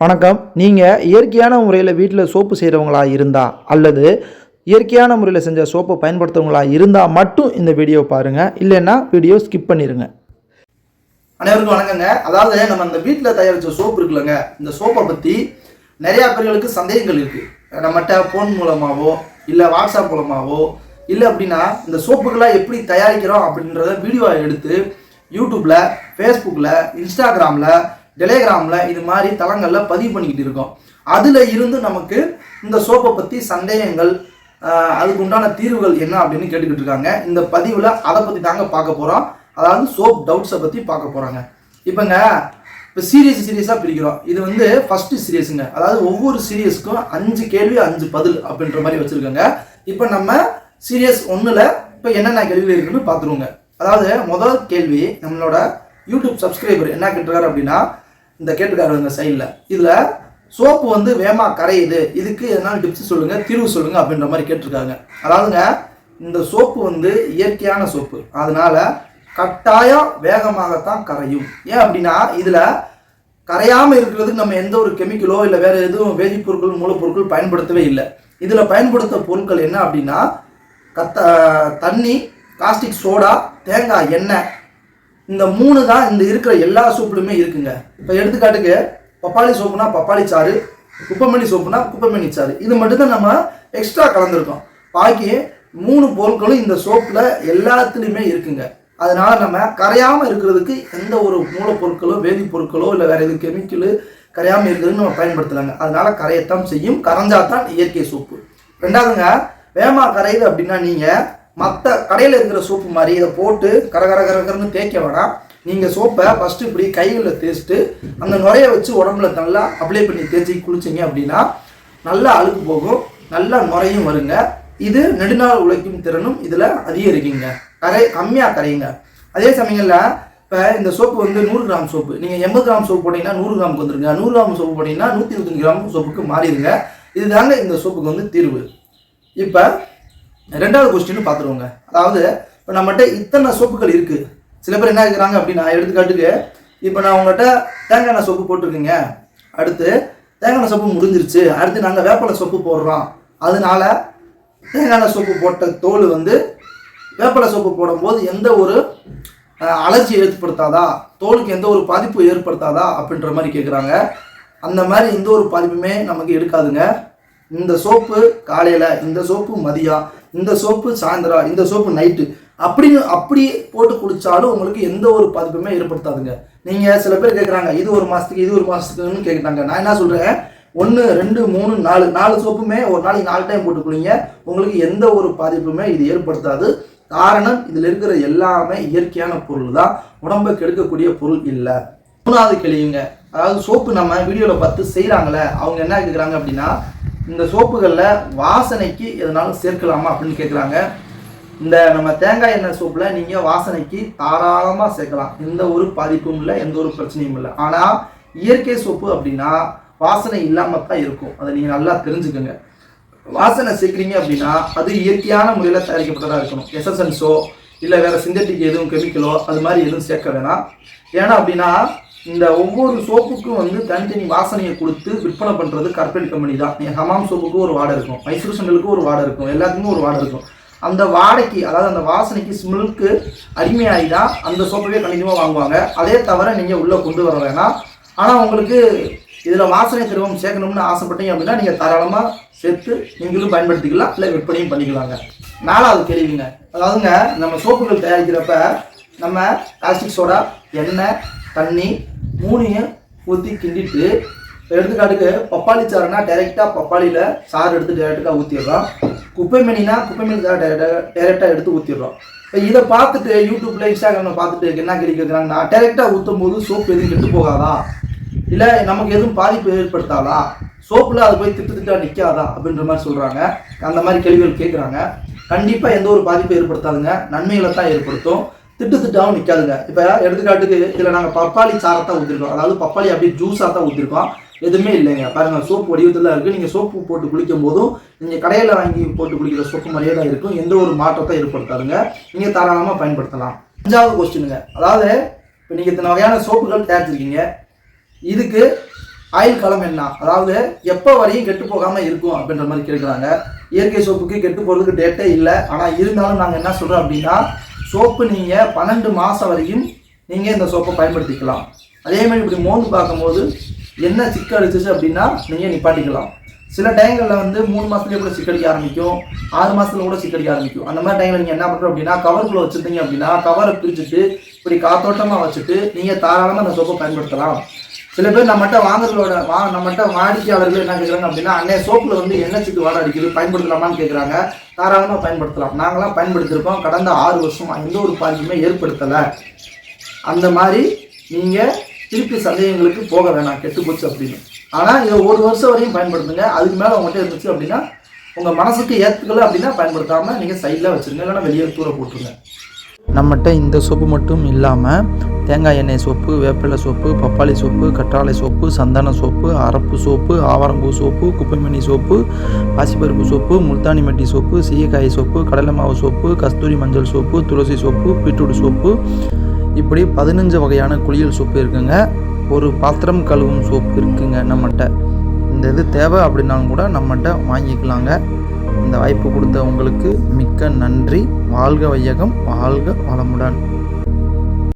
வணக்கம். நீங்கள் இயற்கையான முறையில் வீட்டில் சோப்பு செய்கிறவங்களா இருந்தால் அல்லது இயற்கையான முறையில் செஞ்ச சோப்பை பயன்படுத்துறவங்களா இருந்தால் மட்டும் இந்த வீடியோ பாருங்கள் இல்லைன்னா வீடியோ ஸ்கிப் பண்ணிடுங்க அனைவருக்கும் வணக்கங்க. அதாவது நம்ம இந்த வீட்டில் தயாரித்த சோப்பு இருக்குல்லங்க. இந்த சோப்பை பற்றி நிறையா பேர்களுக்கு சந்தேகங்கள் இருக்குது நம்மகிட்ட ஃபோன் மூலமாகவோ இல்லை வாட்ஸ்அப் மூலமாகவோ இல்லை அப்படின்னா இந்த சோப்புகளாக எப்படி தயாரிக்கிறோம் அப்படின்றத வீடியோவை எடுத்து யூடியூப்பில் ஃபேஸ்புக்கில் இன்ஸ்டாகிராமில் டெலிகிராமில் இது மாதிரி தளங்களில் பதிவு பண்ணிக்கிட்டு இருக்கோம். அதில் இருந்து நமக்கு இந்த சோப்பை பற்றி சந்தேகங்கள் அதுக்கு உண்டான தீர்வுகள் என்ன அப்படின்னு கேட்டுக்கிட்டு இருக்காங்க. இந்த பதிவில் அதை பற்றி தாங்க பார்க்க போகிறோம் அதாவது சோப் டவுட்ஸை பற்றி பார்க்க போகிறாங்க இப்போங்க இப்போ சீரியஸ் சீரியஸாக பிரிக்கிறோம். இது வந்து ஃபஸ்ட்டு சீரியஸுங்க அதாவது ஒவ்வொரு சீரியஸ்க்கும் அஞ்சு கேள்வி அஞ்சு பதில் அப்படின்ற மாதிரி வச்சுருக்கோங்க. இப்போ நம்ம சீரியஸ் ஒன்றில் இப்போ என்னென்ன கேள்வி இருக்குன்னு பார்த்துருவோங்க. அதாவது முதல் கேள்வி நம்மளோட யூடியூப் சப்ஸ்கிரைபர் என்ன கேட்டிருக்காரு அப்படின்னா இந்த கேட்டிருக்காரு இந்த சைடில் இதில் சோப்பு வந்து வேமா கரையுது. இதுக்கு எதனால டிப்ஸ் சொல்லுங்கள் தீர்வு சொல்லுங்கள் அப்படின்ற மாதிரி கேட்டிருக்காங்க. அதாவதுங்க இந்த சோப்பு வந்து இயற்கையான சோப்பு. அதனால் கட்டாயம் வேகமாகத்தான் கரையும். ஏன் அப்படின்னா இதில் கரையாமல் இருக்கிறதுக்கு நம்ம எந்த ஒரு கெமிக்கலோ இல்லை வேறு எதுவும் வேதிப்பொருட்கள் மூலப்பொருட்கள் பயன்படுத்தவே இல்லை. இதில் பயன்படுத்த பொருட்கள் என்ன அப்படின்னா கத்த தண்ணி காஸ்டிக் சோடா தேங்காய் எண்ணெய் இந்த மூணு தான் இந்த இருக்கிற எல்லா சோப்புலையுமே இருக்குங்க. இப்போ எடுத்துக்காட்டுக்கு பப்பாளி சோப்புனா பப்பாளி சாறு குப்பைமணி சோப்புனா குப்பைமணி சாறு. இது மட்டும்தான் நம்ம எக்ஸ்ட்ரா கலந்துருக்கோம். பாக்கி மூணு பொருட்களும் இந்த சோப்பில் எல்லாத்துலேயுமே இருக்குங்க. அதனால நம்ம கரையாமல் இருக்கிறதுக்கு எந்த ஒரு மூலப்பொருட்களோ வேதிப்பொருட்களோ இல்லை வேறு எது கெமிக்கலு கரையாமல் இருக்கிறதுன்னு நம்ம பயன்படுத்தலாங்க. அதனால கரையத்தான் செய்யும். கரைஞ்சாதான் இயற்கை சோப்பு. ரெண்டாவதுங்க வேமா கரையுது அப்படின்னா நீங்கள் மற்ற கடையில் இருக்கிற சோப்பு மாதிரி இதை போட்டு கர கர கரகரன்னு தேய்க்க வேணாம். நீங்கள் சோப்பை ஃபஸ்ட்டு இப்படி கைகளில் தேய்ச்சிட்டு அந்த நுரையை வச்சு உடம்புல நல்லா அப்ளை பண்ணி தேய்ச்சி குளிச்சிங்க அப்படின்னா நல்லா அழுக்கு போகும். நல்லா நுரையும் வருங்க. இது நெடுநாள் உழைக்கும் திறனும் இதில் அதிகரிக்குங்க. கரை கம்மியாக கரையுங்க. அதே சமயங்களில் இப்போ இந்த சோப்பு வந்து நூறு கிராம் சோப்பு. நீங்கள் எண்பது கிராம் சோப்பு போட்டிங்கன்னா நூறு கிராமுக்கு வந்துருங்க. நூறு கிராம் சோப்பு போட்டிங்கன்னா நூற்றி இருபத்தஞ்சு கிராம் சோப்புக்கு மாறிடுங்க. இதுதாங்க இந்த சோப்புக்கு வந்து தீர்வு. இப்போ ரெண்டாவது கொஸ்டின் பார்த்துருவோங்க. அதாவது இப்போ நம்மகிட்ட இத்தனை சோப்புகள் இருக்குது சில பேர் என்ன இருக்கிறாங்க அப்படின்னா எடுத்துக்காட்டுக்கு இப்போ நான் உங்கள்கிட்ட தேங்காய் எண்ணெய் சோப்பு போட்டிருக்கீங்க. அடுத்து தேங்காய் எண்ணெய் சோப்பு முடிஞ்சிருச்சு. அடுத்து நாங்கள் வேப்பலை சோப்பு போடுறோம். அதனால தேங்காய் எண்ணெய் சோப்பு போட்ட தோல் வந்து வேப்பலை சோப்பு போடும்போது எந்த ஒரு அலர்ஜி ஏற்படுத்தாதா? தோலுக்கு எந்த ஒரு பாதிப்பு ஏற்படுத்தாதா? அப்படின்ற மாதிரி கேட்குறாங்க அந்த மாதிரி எந்த ஒரு பாதிப்புமே நமக்கு எடுக்காதுங்க. இந்த சோப்பு காலையில் இந்த சோப்பு மதியம் இந்த சோப்பு சாயந்தரம் இந்த சோப்பு நைட்டு அப்படின்னு அப்படி போட்டு குளிச்சாலும் உங்களுக்கு எந்த ஒரு பாதிப்புமே ஏற்படுத்தாதுங்க. நீங்கள் சில பேர் கேட்குறாங்க இது ஒரு மாதத்துக்கு இது ஒரு மாதத்துக்குன்னு கேட்குறாங்க நான் என்ன சொல்கிறேன் ஒன்று ரெண்டு மூணு நாலு நாலு சோப்புமே ஒரு நாளைக்கு நாலு டைம் போட்டு குளிங்க. உங்களுக்கு எந்த ஒரு பாதிப்புமே இது ஏற்படுத்தாது. காரணம் இதில் இருக்கிற எல்லாமே இயற்கையான பொருள் தான். உடம்பை கெடுக்கக்கூடிய பொருள் இல்லை. மூணாவது கேள்விங்க. அதாவது சோப்பு நம்ம வீடியோவில் பார்த்து செய்கிறாங்களே அவங்க என்ன கேட்குறாங்க அப்படின்னா இந்த சோப்புகளில் வாசனைக்கு எதனாலும் சேர்க்கலாமா அப்படின்னு கேட்குறாங்க இந்த நம்ம தேங்காய் எண்ணெய் சோப்பில் நீங்கள் வாசனைக்கு தாராளமாக சேர்க்கலாம். எந்த ஒரு பாதிப்பும் இல்லை எந்த ஒரு பிரச்சனையும் இல்லை. ஆனால் இயற்கை சோப்பு அப்படின்னா வாசனை இல்லாமல் தான் இருக்கும். அதை நீங்கள் நல்லா தெரிஞ்சுக்கோங்க. வாசனை சேர்க்குறீங்க அப்படின்னா அது இயற்கையான முறையில் தயாரிக்கப்பட்டதாக இருக்கணும். எசன்ஸோ இல்லை வேறு சிந்தட்டிக் எதுவும் கெமிக்கலோ அது மாதிரி எதுவும் சேர்க்க வேணாம். ஏன்னா அப்படின்னா இந்த ஒவ்வொரு சோப்புக்கும் வந்து தனித்தனி வாசனையை கொடுத்து விற்பனை பண்ணுறது கார்பரேட் கம்பெனி தான். நீங்கள் ஹமாம் சோப்புக்கு ஒரு வாடை இருக்கும். மைசூர் சண்டலுக்கு ஒரு வாடை இருக்கும். எல்லாத்துக்குமே ஒரு வாடை இருக்கும். அந்த வாடைக்கு அதாவது அந்த வாசனைக்கு ஸ்மெல்க்கு அடிமையாகி தான் அந்த சோப்பவே கண்டினியூவாக வாங்குவாங்க. அதே தவிர நீங்கள் உள்ளே கொண்டு வர வேணாம். ஆனால் உங்களுக்கு இதில் வாசனை திரவம் சேர்க்கணும்னு ஆசைப்பட்டீங்க அப்படின்னா நீங்கள் தாராளமாக சேர்த்து நீங்களும் பயன்படுத்திக்கலாம். இல்லை விற்பனையும் பண்ணிக்கலாங்க. நாலாவது கேள்விங்க. அதாவதுங்க நம்ம சோப்புகள் தயாரிக்கிறப்ப நம்ம பிளாஸ்டிக் சோடா எண்ணெய் தண்ணி மூணையும் ஊற்றி கிண்டிட்டு எடுத்துக்காட்டுக்கு பப்பாளி சாறுனா டைரெக்டாக பப்பாளியில் சாறு எடுத்து டைரெக்டாக ஊற்றிடுறோம் குப்பை மணினா குப்பை மணி சாறு டைரெக்டாக டைரெக்டாக எடுத்து ஊற்றிடுறோம் இப்போ இதை பார்த்துட்டு யூடியூப்பில் இன்ஸ்டாகிராமில் பார்த்துட்டு என்ன கேள்வி கேட்குறாங்கன்னா டைரெக்டாக ஊற்றும் போது சோப்பு எதுவும் கெட்டு போகாதா? இல்லை நமக்கு எதுவும் பாதிப்பு ஏற்படுத்தாதா? சோப்பில் அது போய் திட்டு திட்டாக நிற்காதா அப்படின்ற மாதிரி சொல்கிறாங்க அந்த மாதிரி கேள்விகள் கேட்குறாங்க கண்டிப்பாக எந்த ஒரு பாதிப்பும் ஏற்படுத்தாதுங்க. நன்மைகளை தான் ஏற்படுத்தும். திட்டு திட்டாகவும் நிற்காதுங்க இப்போ எடுத்துக்காட்டுக்கு இதில் நாங்கள் பப்பாளி சாரத்தான் ஊற்றிருக்கோம் அதாவது பப்பாளி அப்படியே ஜூஸாக தான் ஊற்றிருக்கோம் எதுவுமே இல்லைங்க. பாருங்கள் சோப்பு வடிவத்தில் இருக்குது நீங்கள் சோப்பு போட்டு குளிக்கும் போதும் நீங்கள் கடையில் வாங்கி போட்டு குளிக்கிற சோப்பு மாதிரியே தான் இருக்கும். எந்த ஒரு மாற்றத்தை ஏற்படுத்தாதுங்க. நீங்கள் தாராளமாக பயன்படுத்தலாம். அஞ்சாவது கொஸ்டினுங்க அதாவது இப்போ நீங்கள் இத்தனை வகையான சோப்புகள் தயாரிச்சிருக்கீங்க. இதுக்கு ஆயுள் காலம் என்ன? அதாவது எப்போ வரையும் கெட்டு போகாமல் இருக்கும் அப்படின்ற மாதிரி கேட்குறாங்க இயற்கை சோப்புக்கு கெட்டு போகிறதுக்கு டேட்டே இல்லை. ஆனால் இருந்தாலும் நாங்கள் என்ன சொல்கிறோம் அப்படின்னா சோப்பு நீங்கள் பன்னெண்டு மாதம் வரைக்கும் நீங்கள் இந்த சோப்பை பயன்படுத்திக்கலாம். அதே மாதிரி இப்படி மோந்து பார்க்கும்போது என்ன சிக்க அடிச்சிச்சு அப்படின்னா நீங்கள் நிப்பாட்டிக்கலாம். சில டைங்களில் வந்து மூணு மாதத்துலேயே கூட சிக்கடிக்க ஆரம்பிக்கும். ஆறு மாதத்துல கூட சிக்கடிக்க ஆரம்பிக்கும். அந்த மாதிரி டைமில் நீங்கள் என்ன பண்ணுறோம் அப்படின்னா கவருக்குள்ளே வச்சுருந்தீங்க அப்படின்னா கவரை பிரிச்சுட்டு இப்படி காத்தோட்டமாக வச்சுட்டு நீங்கள் தாராளமாக அந்த சோப்பை பயன்படுத்தலாம். சில பேர் நம்மகிட்ட வாங்குறதோட வா நம்மகிட்ட வாடிக்கையாளர்கள் என்ன கேட்குறாங்க அப்படின்னா அன்னைய சோப்பில் வந்து என்ன சிக்கு வாடகை அடிக்குது பயன்படுத்தலாமான்னு கேட்குறாங்க தாராளமாக பயன்படுத்தலாம். நாங்களாம் பயன்படுத்தியிருக்கோம் கடந்த ஆறு வருஷம் எந்த ஒரு பாதிப்புமே ஏற்படுத்தலை. அந்த மாதிரி நீங்கள் திருப்பி சந்தேகங்களுக்கு போக வேணாம். கெட்டு போச்சு அப்படின்னு. ஆனால் இதை ஒரு வருஷம் வரையும் பயன்படுத்துங்க. அதுக்கு மேலே உங்கள்கிட்ட இருந்துச்சு அப்படின்னா உங்கள் மனசுக்கு ஏற்றுக்கல அப்படின்னா பயன்படுத்தாமல் நீங்கள் சைடில் வச்சுருங்க. இல்லைன்னா வெளியே தூர போட்டுருங்க. நம்மகிட்ட இந்த சோப்பு மட்டும் இல்லாமல் தேங்காய் எண்ணெய் சோப்பு வேப்பிலை சோப்பு பப்பாளி சோப்பு கற்றாழை சோப்பு சந்தன சோப்பு அரப்பு சோப்பு ஆவாரம்பூ சோப்பு குப்பைமணி சோப்பு பாசிப்பருப்பு சோப்பு முல்தானி மட்டி சோப்பு சீயக்காய் சோப்பு கடலை மாவு சோப்பு கஸ்தூரி மஞ்சள் சோப்பு துளசி சோப்பு பீட்ரூட் சோப்பு. இப்படி பதினஞ்சு வகையான குளியல் சோப்பு இருக்குங்க. ஒரு பாத்திரம் கழுவும் சோப்பு இருக்குங்க நம்மகிட்ட இந்த இது தேவை அப்படின்னாலும் கூட நம்மகிட்ட வாங்கிக்கலாங்க. இந்த வாய்ப்பு கொடுத்த உங்களுக்கு மிக்க நன்றி. வாழ்க வையகம் வாழ்க வளமுடன்.